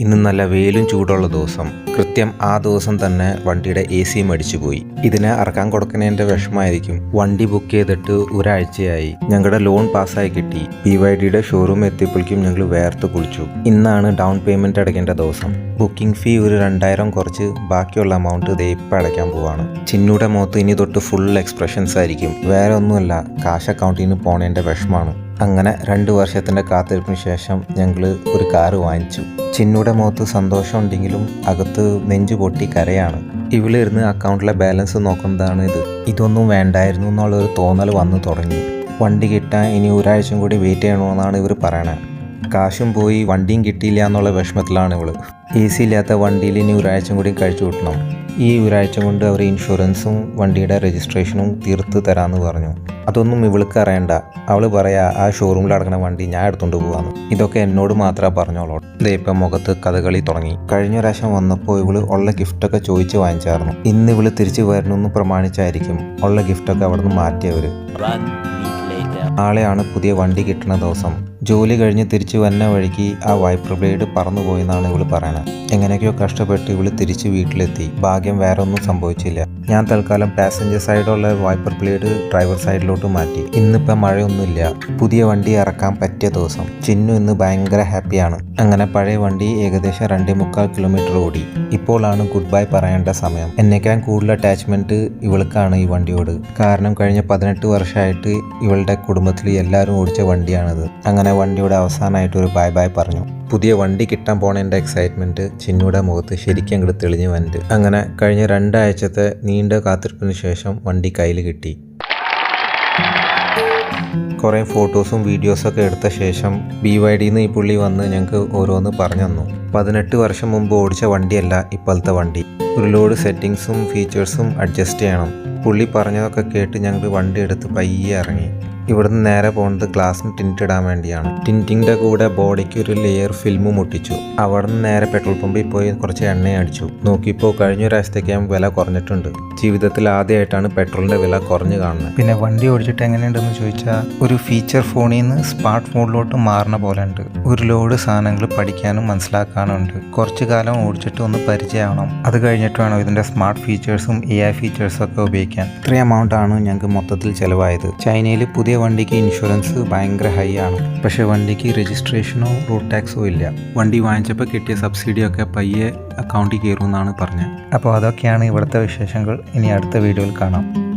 ഇന്ന് നല്ല വെയിലും ചൂടുള്ള ദിവസം. കൃത്യം ആ ദിവസം തന്നെ വണ്ടിയുടെ എ സി മടിച്ചു പോയി ഇതിനെ ഇറക്കാൻ കൊടുക്കുന്നതിന്റെ വിഷമായിരിക്കും വണ്ടി ബുക്ക് ചെയ്തിട്ട് ഒരാഴ്ചയായി. ഞങ്ങളുടെ ലോൺ പാസ്സായി കിട്ടി. പി വൈ ഡിയുടെ ഷോറൂം എത്തിയപ്പോഴേക്കും ഞങ്ങൾ വേർത്ത് കുളിച്ചു. ഇന്നാണ് ഡൗൺ പേയ്മെന്റ് അടയ്ക്കേണ്ട ദിവസം. ബുക്കിംഗ് ഫീ ഒരു രണ്ടായിരം കുറച്ച് ബാക്കിയുള്ള എമൗണ്ട് ദേ ഇപ്പം അടയ്ക്കാൻ പോവാണ്. ചിന്നൂടെ മുഖത്ത് ഇനി തൊട്ട് ഫുൾ എക്സ്പ്രഷൻസ് ആയിരിക്കും. വേറെ ഒന്നുമല്ല കാശ് അക്കൗണ്ടിൽ നിന്ന് പോണേന്റെ വിഷമാണ്. അങ്ങനെ രണ്ട് വർഷത്തിന്റെ കാത്തിരിപ്പിന് ശേഷം ഞങ്ങൾ ഒരു കാറ് വാങ്ങിച്ചു. ചിന്നുടെ മുഖത്ത് സന്തോഷമുണ്ടെങ്കിലും അകത്ത് നെഞ്ചു പൊട്ടി കരയാണ്. ഇവളിരുന്ന് അക്കൗണ്ടിലെ ബാലൻസ് നോക്കുന്നതാണ് ഇത്. ഇതൊന്നും വേണ്ടായിരുന്നു എന്നുള്ളൊരു തോന്നൽ വന്നു തുടങ്ങി. വണ്ടി കിട്ടാൻ ഇനി ഒരാഴ്ചയും കൂടി വെയിറ്റ് ചെയ്യണമെന്നാണ് ഇവർ പറയണത് കാശും പോയി വണ്ടിയും കിട്ടിയില്ല എന്നുള്ള വിഷമത്തിലാണ് ഇവൾ. എ സി ഇല്ലാത്ത വണ്ടിയിൽ ഇനി ഒരാഴ്ച കൂടി കഴിച്ചു കൂട്ടണം. ഈ ഒരാഴ്ച കൊണ്ട് അവർ ഇൻഷുറൻസും വണ്ടിയുടെ രജിസ്ട്രേഷനും തീർത്ത് തരാമെന്ന് പറഞ്ഞു. അതൊന്നും ഇവൾക്ക് അറിയണ്ട. അവൾ പറയാ ആ ഷോറൂമിൽ അടങ്ങുന്ന വണ്ടി ഞാൻ എടുത്തുകൊണ്ട് പോകാന്ന് ഇതൊക്കെ എന്നോട് മാത്രമേ പറഞ്ഞോളൂ. ദേ ഇപ്പം മുഖത്ത് കഥകളി തുടങ്ങി. കഴിഞ്ഞ പ്രാവശ്യം വന്നപ്പോൾ ഇവൾ ഉള്ള ഗിഫ്റ്റൊക്കെ ചോദിച്ച് വാങ്ങിച്ചായിരുന്നു ഇന്ന് ഇവൾ തിരിച്ചു വരണമെന്ന് പ്രമാണിച്ചായിരിക്കും ഉള്ള ഗിഫ്റ്റൊക്കെ അവിടെ നിന്ന് മാറ്റിയവര്. ആളെയാണ് നാളെയാണ് പുതിയ വണ്ടി കിട്ടുന്ന ദിവസം. ജോലി കഴിഞ്ഞ് തിരിച്ച് വന്ന വഴിക്ക് ആ വൈപ്പർ ബ്ലേഡ് പറന്നു പോയെന്നാണ് ഇവൾ പറയണത്. എങ്ങനെയൊക്കെയോ കഷ്ടപ്പെട്ട് ഇവൾ തിരിച്ച് വീട്ടിലെത്തി. ഭാഗ്യം വേറെ ഒന്നും സംഭവിച്ചില്ല. ഞാൻ തൽക്കാലം പാസഞ്ചർ സൈഡുള്ള വൈപ്പർ ബ്ലേഡ് ഡ്രൈവർ സൈഡിലോട്ട് മാറ്റി. ഇന്നിപ്പം മഴയൊന്നുമില്ല. പുതിയ വണ്ടി ഇറക്കാൻ പറ്റിയ ദിവസം. ചിന്നു ഇന്ന് ഭയങ്കര ഹാപ്പിയാണ് അങ്ങനെ പഴയ വണ്ടി ഏകദേശം രണ്ടേ മുക്കാൽ കിലോമീറ്റർ ഓടി. ഇപ്പോഴാണ് ഗുഡ് ബൈ പറയേണ്ട സമയം. എന്നേക്കാൻ കൂടുതൽ അറ്റാച്ച്മെന്റ് ഇവൾക്കാണ് ഈ വണ്ടിയോട്. കാരണം കഴിഞ്ഞ പതിനെട്ട് വർഷമായിട്ട് ഇവളുടെ കുടുംബത്തിൽ എല്ലാവരും ഓടിച്ച വണ്ടിയാണിത്. അങ്ങനെ വണ്ടിയുടെ അവസാനമായിട്ട് ഒരു ബൈ ബൈ പറഞ്ഞു. പുതിയ വണ്ടി കിട്ടാൻ പോണതിന്റെ എക്സൈറ്റ്മെന്റ് ചിന്നയുടെ മുഖത്ത് ശരിക്കും അങ്ങോട്ട് തെളിഞ്ഞു വന്നിട്ട്. അങ്ങനെ കഴിഞ്ഞ രണ്ടാഴ്ചത്തെ നീണ്ട കാത്തിരിപ്പിന് ശേഷം വണ്ടി കയ്യിൽ കിട്ടി. കുറേ ഫോട്ടോസും വീഡിയോസൊക്കെ എടുത്ത ശേഷം ബി വൈ ഡിന്ന് ഈ പുള്ളി വന്ന് ഞങ്ങൾക്ക് ഓരോന്ന് പറഞ്ഞു തന്നു. പതിനെട്ട് വർഷം മുമ്പ് ഓടിച്ച വണ്ടിയല്ല ഇപ്പോഴത്തെ വണ്ടി. ഒരു ലോഡ് സെറ്റിങ്സും ഫീച്ചേഴ്സും അഡ്ജസ്റ്റ് ചെയ്യണം. പുള്ളി പറഞ്ഞതൊക്കെ കേട്ട് ഞങ്ങൾ വണ്ടി എടുത്ത് പയ്യെ ഇറങ്ങി. ഇവിടുന്ന് നേരെ പോകുന്നത് ഗ്ലാസ്സിന് ടിന്റ് ഇടാൻ വേണ്ടിയാണ്. ടിന്റിന്റെ കൂടെ ബോഡിക്ക് ഒരു ലെയർ ഫിലിമും ഒട്ടിച്ചു. അവിടെ നിന്ന് നേരെ പെട്രോൾ പമ്പിൽ പോയി കുറച്ച് എണ്ണ അടിച്ചു. നോക്കിയപ്പോൾ കഴിഞ്ഞ ഒരാഴ്ചത്തേക്ക് വില കുറഞ്ഞിട്ടുണ്ട്. ജീവിതത്തിൽ ആദ്യമായിട്ടാണ് പെട്രോളിന്റെ വില കുറഞ്ഞു കാണുന്നത്. പിന്നെ വണ്ടി ഓടിച്ചിട്ട് എങ്ങനെയുണ്ടെന്ന് ചോദിച്ചാൽ ഒരു ഫീച്ചർ ഫോണിൽ നിന്ന് സ്മാർട്ട് ഫോണിലോട്ട് മാറുന്ന പോലെ ഉണ്ട്. ഒരു ലോഡ് സാധനങ്ങൾ പഠിക്കാനും മനസ്സിലാക്കാനും ഉണ്ട് കുറച്ച് കാലം ഓടിച്ചിട്ട് ഒന്ന് പരിചയമാവണം. അത് കഴിഞ്ഞിട്ട് വേണം ഇതിന്റെ സ്മാർട്ട് ഫീച്ചേഴ്സും എ ഐ ഫീച്ചേഴ്സും ഒക്കെ ഉപയോഗിക്കാൻ. ഇത്രയും എമൗണ്ട് ആണ് ഞങ്ങൾക്ക് മൊത്തത്തിൽ ചിലവായത്. ചൈനയിൽ പുതിയ വണ്ടിക്ക് ഇൻഷുറൻസ് ഭയങ്കര ഹൈ ആണ്. പക്ഷേ വണ്ടിക്ക് രജിസ്ട്രേഷനോ റോഡ് ടാക്സോ ഇല്ല. വണ്ടി വാങ്ങിച്ചപ്പോൾ കിട്ടിയ സബ്സിഡിയൊക്കെ പയ്യെ അക്കൗണ്ടിൽ കയറുമെന്നാണ് പറഞ്ഞത്. അപ്പോൾ അതൊക്കെയാണ് ഇവിടുത്തെ വിശേഷങ്ങൾ. ഇനി അടുത്ത വീഡിയോയിൽ കാണാം.